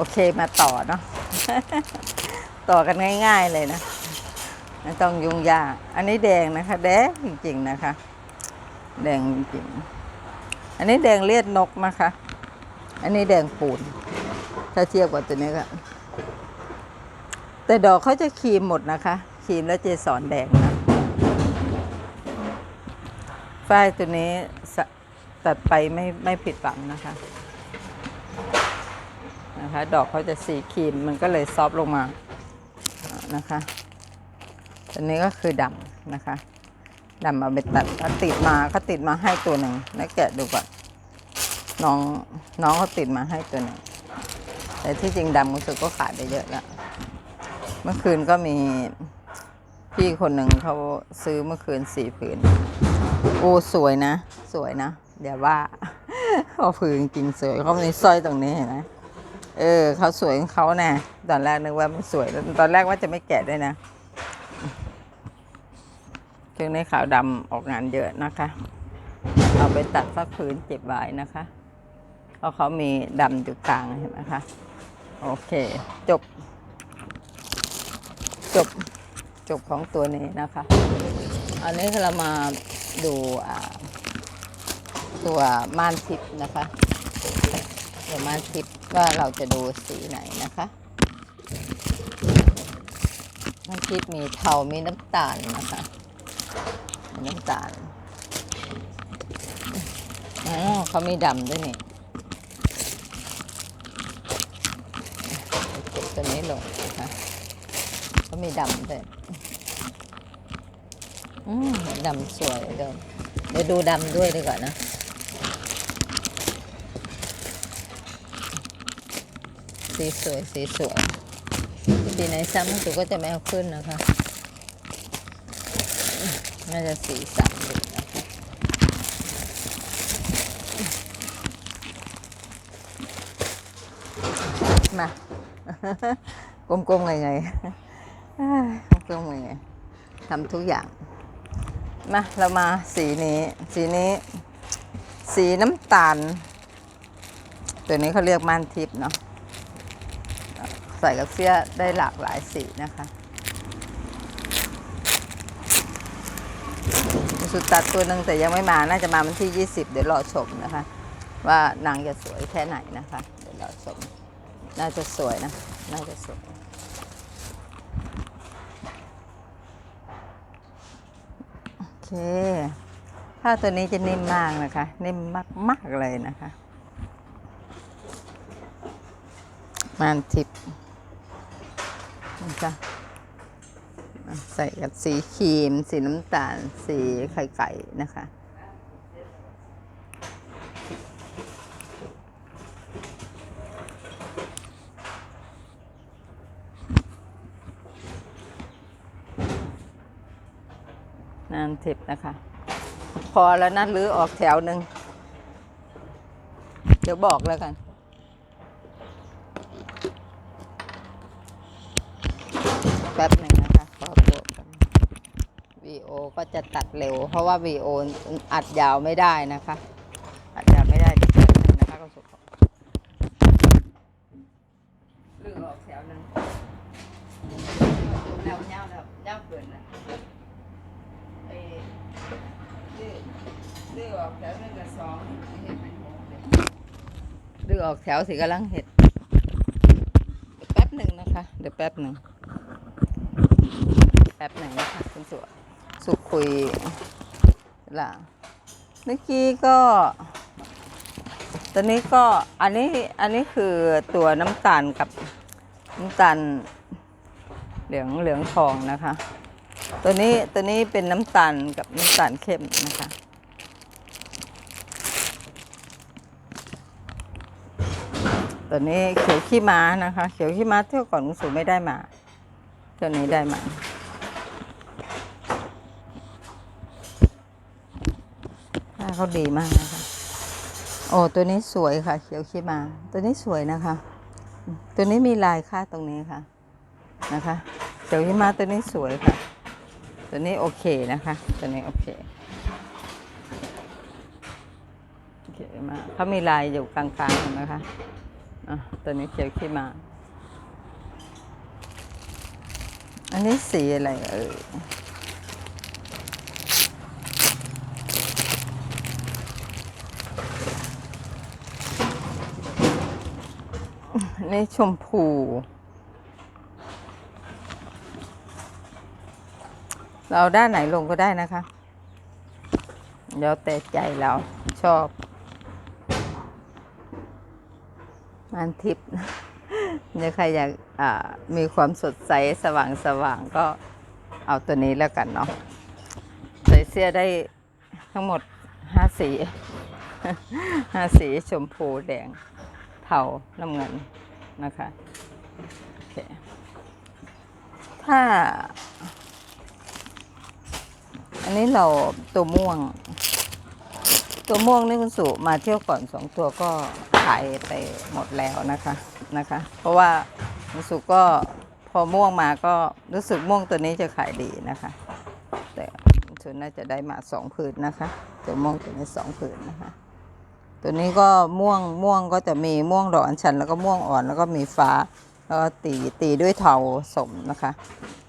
โอเคมาต่อเนาะ ต่อกันง่าย ๆเลยนะไม่ต้องยุ่งยาก อันนี้แดงนะคะ แดงจริงๆนะคะ แดงจริงอันนี้แดงเลียดนกนะคะ อันนี้แดงปูน ถ้าเทียบกับตัวนี้ก็แต่ดอกเขาจะครีมหมดนะคะครีมและเจสอนแดงนะฝ้ายตัวนี้ตัดไปไม่ไม่ผิดหวังนะคะ นะคะ ดอกเขาจะสีครีมมันก็เลยซอฟลงมานะคะตัวนี้ก็คือดำนะคะดำเอาไปตัดเขาติดมาเขาติดมาให้ตัวหนึ่งแล้วแกะดูก่อนน้องน้องเขาติดมาให้ตัวหนึ่งแต่ที่จริงดำรู้สึกก็ขาดไปเยอะแล้วเมื่อคืนก็มีพี่คนหนึ่งเขาซื้อเมื่อคืนสี่ผืนโอ้สวยนะ สวยนะเดี๋ยวว่าเขาผืนจริงสวยเขามีสร้อยตรงนี้เห็นไหม เออเขาสวยของเขาแน่ตอนแรกนึกว่าไม่สวย ตอนแรกว่าจะไม่แกะด้วยนะช่วงนี้ขาวดำออกงานเยอะนะคะ เอาไปตัดสักผืนเจ็บไว้นะคะเพราะเขามีดำอยู่กลางเห็นไหมคะ โอเค จบ จบ จบของตัวนี้นะคะ อันนี้เรามาดูอ่าตัวม่านทิพย์นะคะ ตัวมานทิพย์ว่าเราจะดูสีไหนนะคะม่านทิพย์มีเทา มีน้ำตาลนะคะมีน้ำตาลอ๋อเขามีดำด้วยนี่เก็บตัวนี้ลงนะคะเขามีดำด้วยอืมดำสวยเดิมเดี๋ยวดูดำด้วยดีกว่านะ สีสวยสีสวยสีไหนซ้ำสุก็จะไม่เอาขึ้นนะคะน่าจะสีสามดีนะคะมากลมๆไงๆอ้ายกลมๆไงๆทำทุกอย่างมาเรามาสีนี้สีนี้ สีน้ำตาล ตัวนี้เขาเรียกม่านทิพย์เนาะ ใส่กับเสื้อได้หลากหลายสีนะคะสุดตัดตัวหนึ่งแต่ยังไม่มา น่าจะมาวันที่ 20 เดี๋ยวรอชมนะคะ ว่านางจะสวยแค่ไหนนะคะ เดี๋ยวรอชม น่าจะสวยนะ น่าจะสวย โอเคผ้าตัวนี้จะนิ่มมากนะคะ นิ่มมาก ๆ เลยนะคะมานทิพย์ นะคะใส่กับสีครีม สีน้ำตาล สีไข่ไก่นะคะนานทิพนะคะ พอแล้วนะหรือออกแถวหนึ่ง เดี๋ยวบอกแล้วกัน แป๊บหนึ่งนะคะขอตัวกันวีโอก็จะตัดเร็ว เพราะว่าวีโออัดยาวไม่ได้นะคะ อัดยาวไม่ได้เดี๋ยวแป๊บหนึ่งนะคะก็สุดหรือออกแถวหนึ่งแล้วเงาแล้วเงาเกินนะเอ่อดื้อดื้อออกแถวหนึ่งกับสองเห็ดเป็นหกเลยดื้อออกแถวสิกำลังเห็ดเดี๋ยวแป๊บหนึ่งนะคะ เดี๋ยวแป๊บหนึ่ง แป๊บหนึ่งนะคะคุณสุสุคุยละเมื่อกี้ก็ ตอนนี้ก็อันนี้อันนี้คือตัวน้ำตาลกับน้ำตาลเหลืองเหลืองทองนะคะ ตัวนี้ตัวนี้เป็นน้ำตาลกับน้ำตาลเข้มนะคะตัวนี้เขียวขี้ม้านะคะ เขียวขี้ม้าเที่ยวก่อนคุณสูไม่ได้มาตัวนี้ได้มาผ้า เขาดีมากนะคะโอ้ตัวนี้สวยค่ะ เขียวขี้มา ตัวนี้สวยนะคะ ตัวนี้มีลายค่าตรงนี้ค่ะนะคะ เขียวขี้มาตัวนี้สวยค่ะ ตัวนี้โอเคนะคะ ตัวนี้โอเคโอเคมาเขามีลายอยู่กลางๆนไหมคะอะตัวนี้เขียวขี้มา อันนี้สีอะไรเออ นี้ชมพู เราด้านไหนลงก็ได้นะคะ เดี๋ยวแต่ใจเราชอบ มันทิพย์เนี่ยใครอยากมีความสดใสสว่างสว่างก็เอาตัวนี้แล้วกันเนาะใส่เสื้อได้ทั้งหมดห้าสีห้าสีชมพูแดงเทาน้ำเงิน นะคะโอเคถ้า อันนี้เราตัวม่วง ตัวม่วงนี่คุณสุมาเที่ยวก่อนสองตัวก็ขายไปหมดแล้วนะคะนะคะ เพราะว่าคุณสุก็พอม่วงมาก็รู้สึกม่วงตัวนี้จะขายดีนะคะ แต่คุณสุน่าจะได้มาสองผืนนะคะ ตัวม่วงตัวนี้สองผืนนะคะ ตัวนี้ก็ม่วงม่วงก็จะมีม่วงดอกอัญชันแล้วก็ม่วงอ่อนแล้วก็มีฟ้าแล้วก็ตีตีด้วยเทาสมนะคะ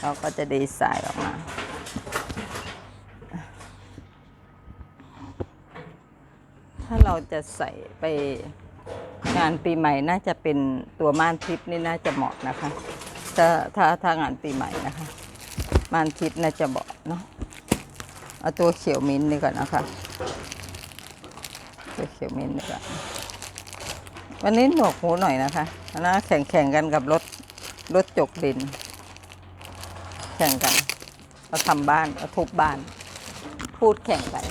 เราก็จะดีไซน์ออกมา ถ้าเราจะใส่ไปงานปีใหม่น่าจะเป็นตัวม่านทิพย์นี่น่าจะเหมาะนะคะ ถ้าถ้าถ้างานปีใหม่นะคะ ม่านทิพย์น่าจะเหมาะเนาะเอาตัวเขียวมิ้นท์นี่ก่อนนะคะ เขียวมิ้นท์นี่ก่อนวันนี้หนวกหูหน่อยนะคะนะแข่งแข่งกันกับรถรถจกดิน แข่งกันเราทำบ้านเราทุบบ้าน พูดแข่งกัน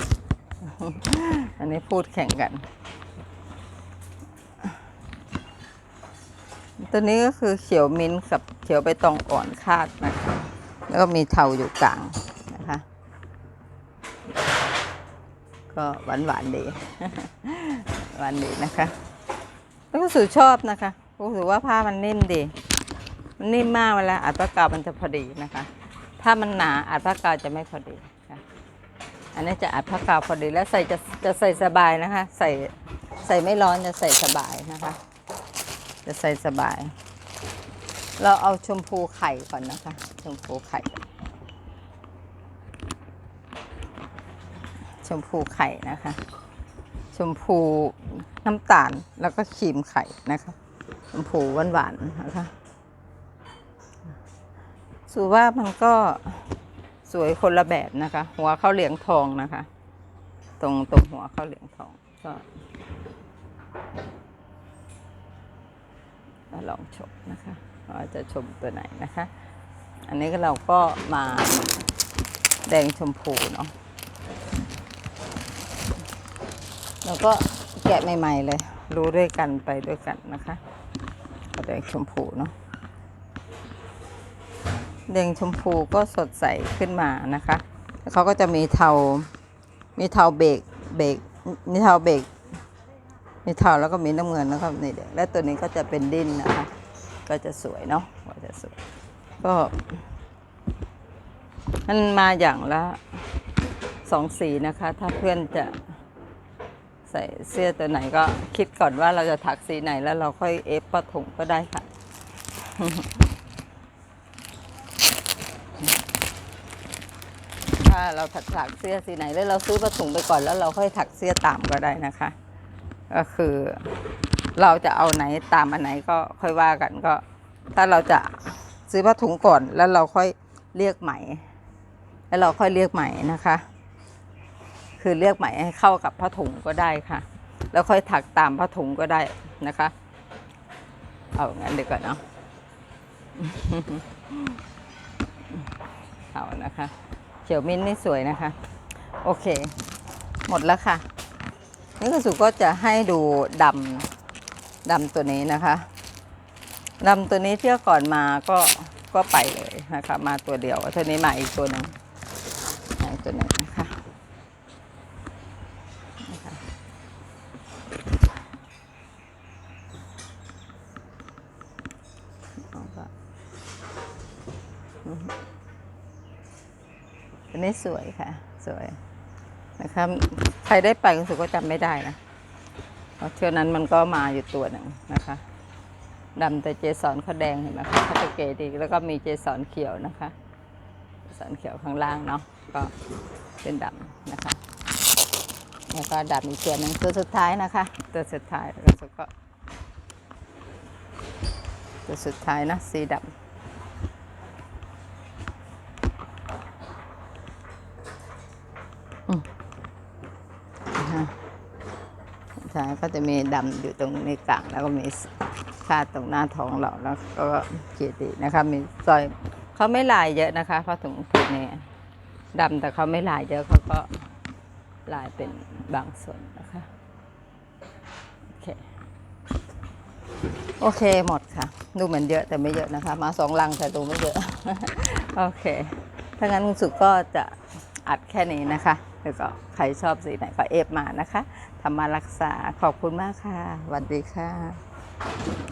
อันนี้พูดแข่งกัน ตัวนี้ก็คือเขียวมิ้นกับเขียวใบตองอ่อนคาดนะคะแล้วก็มีเทาอยู่กลางนะคะ ก็หวานหวานๆดีหวานดีนะคะแล้วก็สูชอบนะคะรู้สึกว่าผ้ามันนิ่มดี มันนิ่มมากเวลาอัดผ้ากาวมันจะพอดีนะคะ ถ้ามันหนาอัดผ้ากาวจะไม่พอดีค่ะอันนี้จะอัดผ้ากาวพอดีแล้วใส่จะจะใส่สบายนะคะ ใส่ใส่ไม่ร้อนจะใส่สบายนะคะ จะใส่สบาย เราเอาชมพูไข่ก่อนนะคะ ชมพูไข่ ชมพูไข่นะคะ ชมพูน้ำตาลแล้วก็ครีมไข่นะคะชมพูหวานๆนะคะสูว่ามันก็สวยคนละแบบนะคะ หัวเขาเหลียงทองนะคะ ตรงตรงหัวเขาเหลียงทองก็ก็ลองชมนะคะว่าจะชมตัวไหนนะคะ อันนี้ก็เราก็มาแดงชมพูเนาะ เราก็แกะใหม่ ๆ เลย รู้ด้วยกันไปด้วยกันนะคะเอาแดงชมพูเนาะแดงชมพูก็สดใสขึ้นมานะคะแล้วเขาก็จะมีเทา มีเทาเบรกเบรกมีเทาเบรกมีเทาแล้วก็มีน้ำเงินแล้วก็นี่แดงและตัวนี้ก็จะเป็นดิ้นนะคะ ก็จะสวยเนาะก็จะสวย ก็ มันมาอย่างละสองสีนะคะ ถ้าเพื่อนจะ ส่เสื้อตัวไหนก็คิดก่อนว่าเราจะถักสีไหนแล้วเราค่อยเอฟปะถุงก็ได้ค่ะ ถ้าเราถักถักเสื้อสีไหนแล้วเราซื้อผ้าถุงไปก่อนแล้วเราค่อยถักเสื้อตามก็ได้นะคะ ก็คือเราจะเอาไหนตามอันไหนก็ค่อยว่ากันก็ ถ้าเราจะซื้อผ้าถุงก่อนแล้วเราค่อยเรียกไหมแล้วเราค่อยเรียกไหมนะคะ คือเรียกไหมให้เข้ากับผ้าถุงก็ได้ค่ะ แล้วค่อยถักตามผ้าถุงก็ได้นะคะ เอางั้นดีกว่าเนาะเอานะคะเขียวมิ้นนี่สวยนะคะ โอเค หมดแล้วค่ะนี่ก็สุก็จะให้ดูดำดำตัวนี้นะคะดำตัวนี้เที่ยวก่อนมาก็ก็ไปเลยนะคะ มาตัวเดียวเท่านี้มาอีกตัวหนึ่งมาอีกตัวหนึ่งนะคะนะคะเอาละอือฮึ ตัวนี้สวยค่ะ สวยนะคะใครได้ไปรู้สึกว่าจำไม่ได้นะเพราะเที่ยวนั้นมันก็มาอยู่ตัวหนึ่งนะคะดำแต่เจสอนเขาแดงเห็นไหมคะเขาจะเก๋ดีแล้วก็มีเจสอนเขียวนะคะเจสอนเขียวข้างล่างเนาะก็เป็นดำนะคะแล้วก็ดำอีกตัวหนึ่งตัวสุดท้ายนะคะ ตัวสุดท้ายแล้วก็ตัวสุดท้ายนะสีดำ นะคะใช่ก็จะมีดำอยู่ตรงในกลางแล้วก็มีคาดตรงหน้าท้องเราแล้วก็เกียรตินะคะ มีซอยเขาไม่ลายเยอะนะคะเพราะถุงผืนนี้ดำแต่เขาไม่ลายเยอะเขาก็ลายเป็นบางส่วนนะคะโอเคโอเคหมดค่ะ ดูเหมือนเยอะแต่ไม่เยอะนะคะ มาสองลังแต่ดูไม่เยอะ โอเค ถ้างั้นคุณสุก็จะอัดแค่นี้นะคะ แล้วก็ใครชอบสีไหนก็เอฟมานะคะทำมารักษาขอบคุณมากค่ะสวัสดีค่ะ